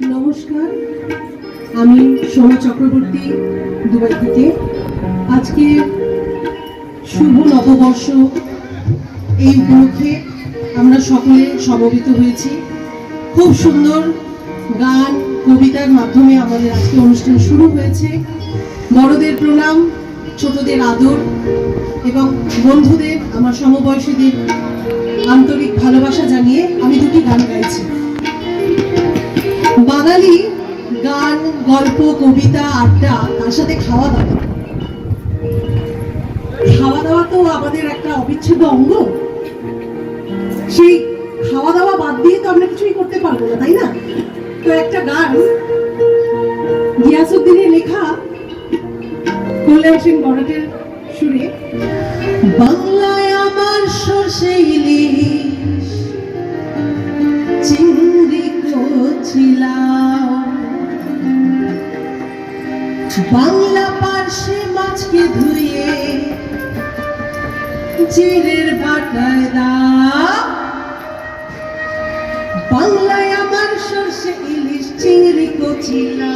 নমস্কার। আমি সোমা চক্রবর্তী দুবাই থেকে। আজকে শুভ নববর্ষ। এই উপলক্ষে আমরা সকলে সমবেত হয়েছি। খুব সুন্দর গান, কবিতার মাধ্যমে আমাদের আজকে অনুষ্ঠান শুরু হয়েছে। বড়দের প্রণাম, ছোটদের আদর এবং বন্ধুদের, আমার সমবয়সীদের আন্তরিক ভালোবাসা জানিয়ে আমি দুটি গান গাইছি। বাঙালি গান, গল্প, কবিতা, আড্ডা তার সাথে খাওয়া দাওয়া। খাওয়া দাওয়া তো আমাদের একটা অবিচ্ছেদ্য অঙ্গ। সেই খাওয়া দাওয়া বাদ দিয়ে তো আমরা কিছুই করতে পারব না, তাই না? তো একটা গান, গিয়াসুদ্দিনের লেখা কল্যাণ সিং বড়াটের সুরে, বাংলায় আমার সর্ষে ইলিশ বাংলা পার্শ্বে মাছকে ধুয়ে জিরের বাটায় বাংলায় আমার সর্ষে ইলিশ চিংড়ি কচিলাও